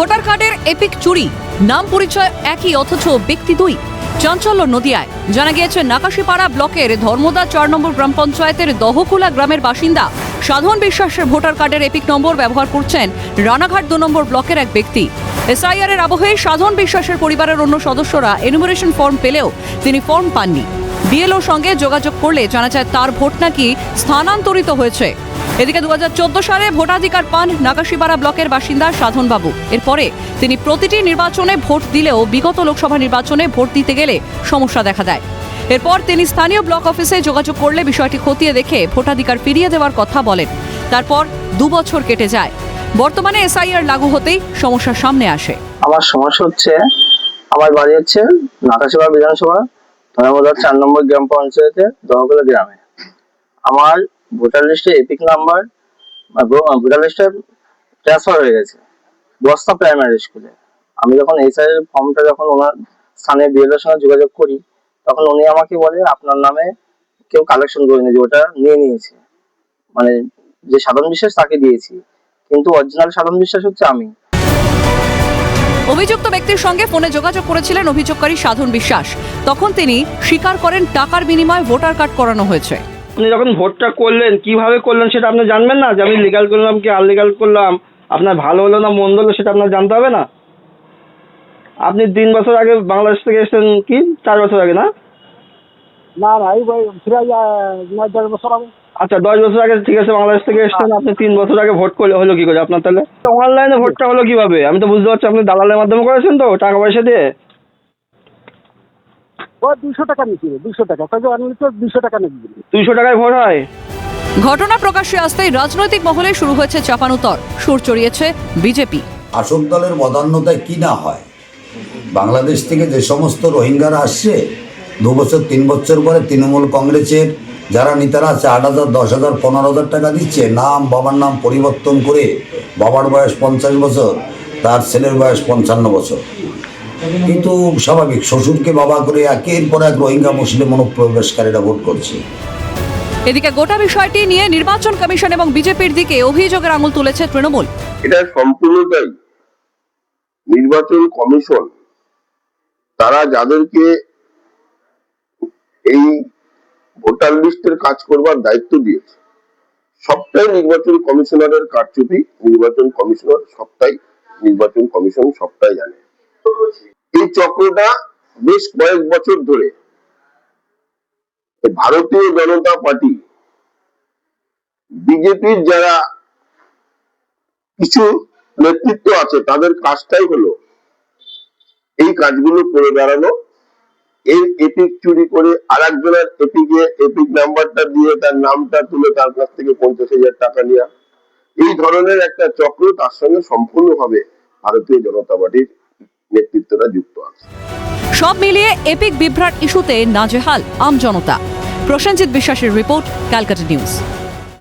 Voter কার্ডের epic চুরি। নাম পরিচয় একই, অথচ ব্যক্তি দুই। চাঞ্চল্য নদিয়ায়। জানা গিয়েছে, নাকাশিপাড়া ব্লকের ধর্মদা চার নম্বর গ্রাম পঞ্চায়েতের দহকুলা গ্রামের বাসিন্দা সাধন বিশ্বাসের ভোটার কার্ডের এপিক নম্বর ব্যবহার করছেন রানাঘাট দু নম্বর ব্লকের এক ব্যক্তি। এসআইআর এর আবহে সাধন বিশ্বাসের পরিবারের অন্য সদস্যরা এনুমারেশন ফর্ম পেলেও তিনি ফর্ম পাননি। বিএলও সঙ্গে যোগাযোগ করলে জানা যায়, তার ভোট নাকি স্থানান্তরিত হয়েছে। এদিকে দুহাজার চোদ্দ সালে ভোটাধিকার পান নাকাশিপাড়া ব্লকের বাসিন্দা সাধনবাবু। এরপরে তিনি প্রতিটি নির্বাচনে ভোট দিলেও বিগত লোকসভা নির্বাচনে ভোট দিতে গেলে সমস্যা দেখা দেয়। এরপর তিনি স্থানীয় ব্লক অফিসে যোগাযোগ করলে বিষয়টি খতিয়ে দেখে ভোটাধিকার ফিরিয়ে দেওয়ার কথা বলেন। তারপর দু বছর কেটে যায়। বর্তমানে এসআইআর লাগু হতেই সমস্যার সামনে আসে। আমার সমস্যা হচ্ছে, আমার বাড়ি হচ্ছে নাকাশিবা বিধানসভা ধর্মদার চার নম্বর গ্রাম পঞ্চায়েতে দহকলা গ্রামে। আমার ভোটার লিস্টে এপিক নাম্বার ভোটার লিস্টে ট্রান্সফার হয়ে গেছে। বস্তা প্রাইমারি স্কুলে আমি যখন এইচআই ফর্মটা যখন ওনার স্থানীয় বিএলের সঙ্গে যোগাযোগ করি, তখন উনি আমাকে বলে, আপনার নামে কেউ কালেকশন করে নিয়েছে ওটা নিয়ে নিয়েছে। মানে যে সাধারণ বিশ্বাস তাকে দিয়েছি। কিন্তু অরিজিনাল সাধারণ বিশ্বাস হচ্ছে আমি। অভিযুক্ত ব্যক্তির সঙ্গে ফোনে যোগাযোগ করেছিলেন অভিযোগকারী সাধন বিশ্বাস। তখন তিনি স্বীকার করেন, টাকার বিনিময়ে ভোটার কার্ড করানো হয়েছে। আপনি যখন ভোটটা করলেন কীভাবে করলেন সেটা আপনি জানবেন না? যে আমি লিগাল করলাম কি আনলিগাল করলাম? আপনার ভালো হলো না মন্দ হলো সেটা আপনার জানতে হবে না? আপনি তিন বছর আগে বাংলাদেশ থেকে এসেছেন কি? চার বছর আগে না? না না এই ভাই নয় দশ বছর আগে। আচ্ছা দশ বছর আগে ঠিক আছে বাংলাদেশ থেকে এসেছেন আপনি তিন বছর আগে ভোট করলে হলো কি করে আপনার তাহলে? অনলাইনে ভোটটা হলো কীভাবে? আমি তো বুঝতে পারছি আপনি দালালের মাধ্যমে করেছেন তো টাকা পয়সা দিয়ে। ও দুশো টাকা নিচ্ছিল দুশো টাকা। কাজে আমি তো দুশো টাকা নিচ্ছিল দুইশো টাকায় ভোট হয়? ঘটনা প্রকাশ্যে আসতেই রাজনৈতিক মহলে শুরু হয়েছে চাপানুতর সুর চড়িয়েছে বিজেপি। শাসক দলের বদান্যতায় কি না হয়? বাংলাদেশ থেকে যে সমস্ত রোহিঙ্গারা আসছে দু বছর তিন বছর পরে তৃণমূল কংগ্রেসের যারা নেতারা আছে আট হাজার দশ হাজার পনেরো হাজার টাকা দিচ্ছে নাম বাবার নাম পরিবর্তন করে বাবার বয়স পঞ্চাশ বছর তার ছেলের বয়স পঞ্চান্ন বছর। কিন্তু স্বাভাবিক শ্বশুরকে বাবা করে একের পর এক রোহিঙ্গা মুসলিম অনুপ্রবেশকারীরা ভোট করছে। এদিকে গোটা বিষয়টি নিয়ে নির্বাচন কমিশন এবং বিজেপির দিকে অভিযোগের আঙুল তুলেছে তৃণমূল। এটা সম্পূর্ণটাই নির্বাচন কমিশন। তারা যাদেরকে এই ভোটার লিস্টের কাজ করবার দায়িত্ব দিয়েছে সবটাই নির্বাচন কমিশনারের কারচুপি। নির্বাচন কমিশনার সবটাই নির্বাচন কমিশন সবটাই জানে। চক্রটা বেশ কয়েক বছর ধরে ভারতীয় জনতা পার্টি, বিজেপির যারা কিছু নেতৃত্ব আছে, তাদের কাজটাই হলো এই কাজগুলো করে বেড়ানো। এই এপিক চুরি করে আর একজনের এপিকে এপিক নাম্বারটা দিয়ে তার নামটা তুলে তার কাছ থেকে পঞ্চাশ হাজার টাকা নেওয়া। এই ধরনের একটা চক্র তার সঙ্গে সম্পূর্ণভাবে ভারতীয় জনতা পার্টির নেতৃত্বরা যুক্ত আছে। সব মিলিয়ে এপিক বিভ্রাট ইস্যুতে নাজেহাল আমজনতা প্রসেনজিৎ বিশ্বাসের রিপোর্ট, ক্যালকাটা নিউজ।